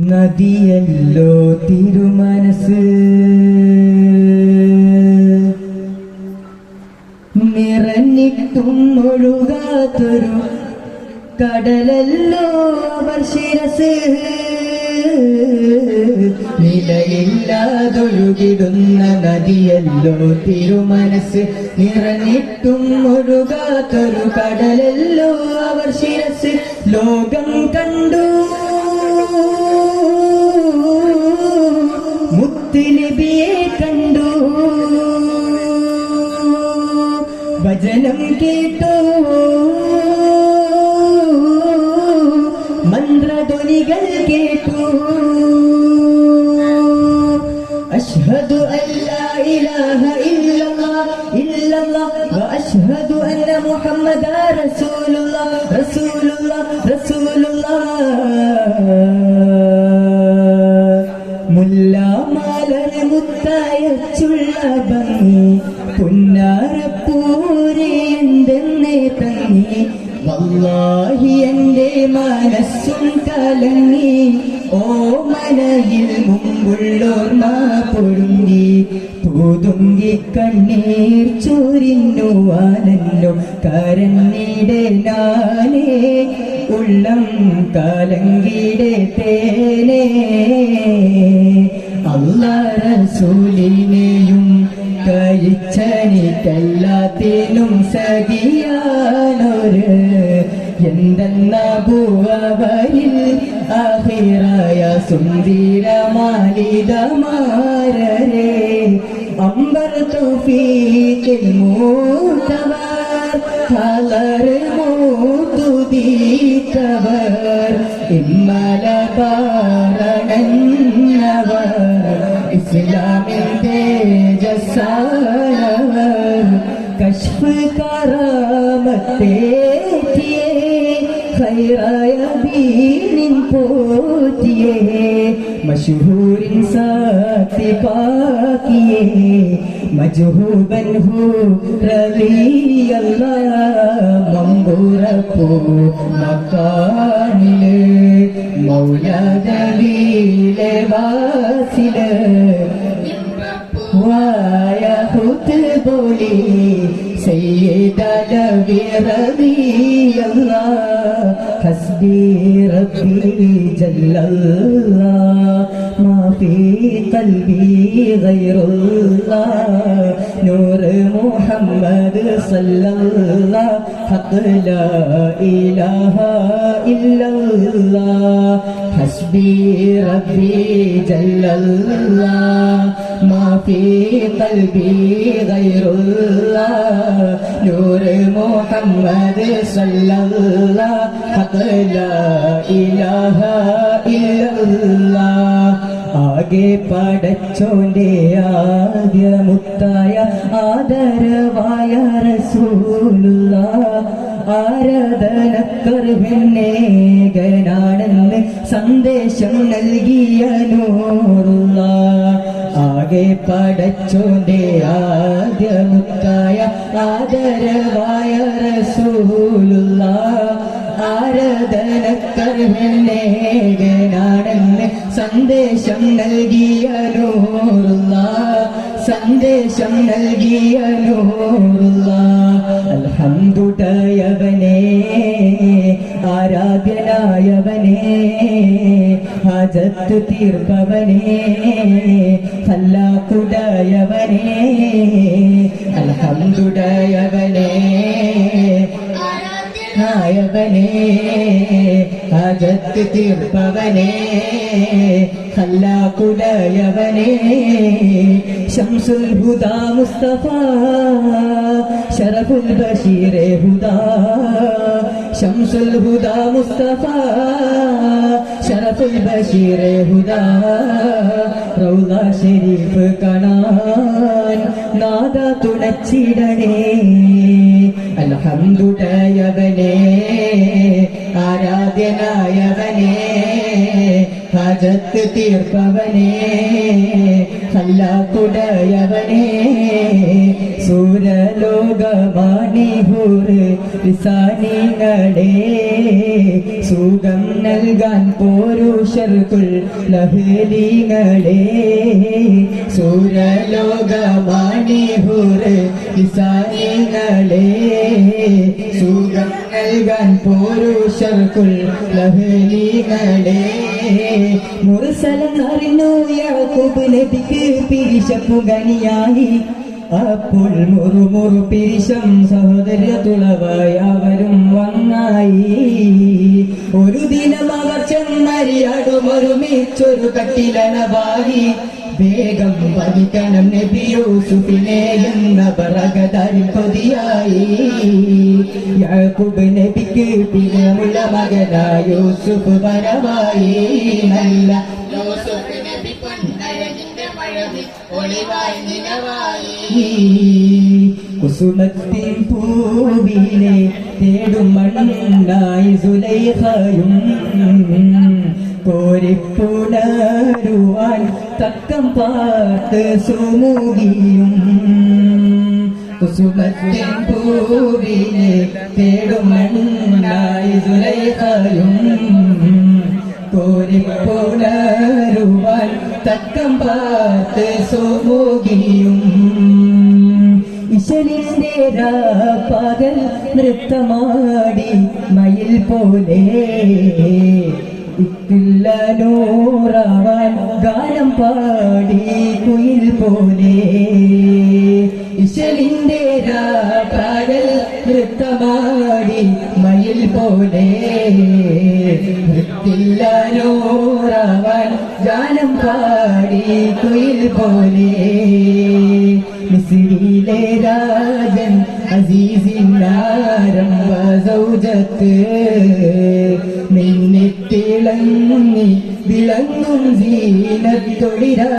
നദിയല്ലോ തിരുമനസ്. നിറഞ്ഞിട്ടും ഒഴുകാത്തൊരു കടലല്ലോ അവർ ശിരസ്. നിലയില്ലാതൊഴുകിടുന്ന നദിയല്ലോ തിരുമനസ്. നിറഞ്ഞിട്ടും ഒഴുകാത്തൊരു കടലല്ലോ അവർ ശിരസ്. ലോകം കണ്ടു വചനം കേട്ടു. മന്ത്രധ്വനികൾ കേട്ടു. അഷ്ഹദു അല്ലാ ഇലാഹ ഇല്ലല്ലാഹ് ഇല്ലല്ലാഹ് വഅഷ്ഹദു അന്ന മുഹമ്മദ റസൂലുള്ളാഹ് റസൂലുള്ളാഹ് റസൂലുള്ളാഹ് മുല്ലാമാലർ മുത്തയച്ചുള്ള ഭംഗി പുന്നാരപ്പൂരെ എന്തെന്നേ തങ്ങി വല്ലാഹി എന്റെ മനസ്സും കലങ്ങി. ഓ മനയിൽ മുമ്പുള്ളോർമ പൊരുങ്ങി പൂതുങ്കി കണ്ണീർ ചൊരിഞ്ഞു ആനല്ലോ കരഞ്ഞിടെ നാനേ ഉള്ളം കലങ്കിടെ തേനേ. അള്ളറസൂലിനെയും കഴിച്ചനിക്കെല്ലാത്തിനും സഖിയാണൊരു എന്തെന്ന ഭൂവരിൽ അഹിറായ സുന്ദരമാലിതമാരരെ. അമ്പർ തൗഫീഖിൽ മൂത്തവർ കളർ മൂത്തുതീത്തവർ ഇമ്മല പാരണവർ ഇസ്ലാമിൻ തേജസ്സായവർ കശ്ഫ് കറാമത്തേറ്റിയേ ഖൈറായ ദീനിൻ പോറ്റിയേ മഷഹൂരിൻ സാത്തി പാക്കിയേ മജഹൂബൻ ഹൂ റലിയല്ല റളിയല്ല പോ മക്കാനിലെ മൗലദലീലെ വാസിൽ বলি സയ്യിദലവിറദിയല്ല ഹസ്ബി റബ്ബി ജല്ലല്ല മാ ഫീ ഖൽബി നൂർ മുഹമ്മദ് സല്ലല്ല ഹഖ് ലാ ഇലാഹ ഇല്ലല്ല ഹസ്ബി റബ്ബി ജല്ലല്ല മാ ഫീ ഖൽബി നൂറ് മുഹമ്മദ് ആകെ പടച്ചോന്റെ ആദ്യ മുത്തായ ആദരവായ റസൂലുള്ള ആരാധനക്കറിവിനേകനാണെന്ന് സന്ദേശം നൽകിയനോ. ആകെ പടച്ചോന്റെ ആദ്യ മുക്കായ ആദരവായ റസൂലുള്ള ആരാധനക്കർമ്മേകനാണെന്ന് സന്ദേശം നൽകിയ നൂറുള്ള സന്ദേശം നൽകിയ നൂറുള്ള. അൽഹംദുടയവനെ ആരാധ്യനായവനെ ഹജത്ത് തീർപ്പവനെ ഫല്ലാക്കുടയവനേ അൽഹംദുടയവനെ നായവനെ അകത്ത് തീർപ്പവനെ ഹല്ലാക്കുടയവനെ ശംസുൽ ഹുദാ മുസ്തഫ ശരഫുൽ ബഷീറെ ഹുദ ശംസുൽ ഹുദ മുസ്തഫ ഷറഫുൽ ബഷീറെ ഹുദ റൗദ ഷരീഫ് കാണാൻ നാദ തുണച്ചിടണേ അൽഹംദുടയവനെ ആരാധ്യനായവനെ ഹാജത്ത് തീർപ്പവനേ ഹല്ലാക്കുടയവനേ സൂരലോകമാണിഹൂർ വിസാനിങ്ങളെ സുഖം നൽകാൻ പോരുഷർക്കുൾ ലഹരിങ്ങളെ സൂരലോകമാണിഹൂർ വിസാനിങ്ങളെ സുഖം നൽകാൻ പോരുഷർക്കുൾ ലഹരികളെ മുറുസലം അറിഞ്ഞു യാക്കൂബ് പിരിശപ്പു പിരിശപ്പുകണിയായി അപ്പോൾ മുറുമുറു പിരിശം സഹോദര്യ അവരും വന്നായി. ഒരു ദിനം അവർ ചെന്നരിയാടുമൊരുമിച്ചൊരു കട്ടിലനവായി വേഗം പതിക്കണം നബിയൂസുഫിനെ എന്ന പറകതാരിൽ കൊതിയായി യാക്കൂബ് നബിക്ക് പ്രിയമുള്ള മകനായ യൂസുഫ് നല്ല യൂസുഫ് മഴവിൽ ഒളിവായി നിലവായി. കുസുമത്തിൻ പൂവിനെ തേടും മണ്ണായി സുലൈഹയും കോരിപ്പുണരുവാൻ തക്കം പാർത്ത് സുമുഖിയും. കുസുമത്തിൻ പൂവിനെ തേടും മണ്ണായി സുലൈഹയും കോരിപ്പുണരുവാൻ തക്കം പാത്ത് സുമുകിയും ഈശ്വരിന്റെ പകൽ നൃത്തമാടി മയിൽ പോലെ. ഇക്കില്ല നൂറാവാൻ ഗാനം പാടി കുയിൽ പോലെ. ഇശലിന്റെ പകൽ നൃത്തമാടി പോലെ ഇക്കില്ല നൂറാവാൻ ഗാനം പാടി കുയിൽ പോലെ. മിസ്രിയിലെ രാജൻ അസീസിനാരംഭ സൗജത്ത് നിന്നെ തിളങ്ങി വിളങ്ങും സീനത്തൊളിര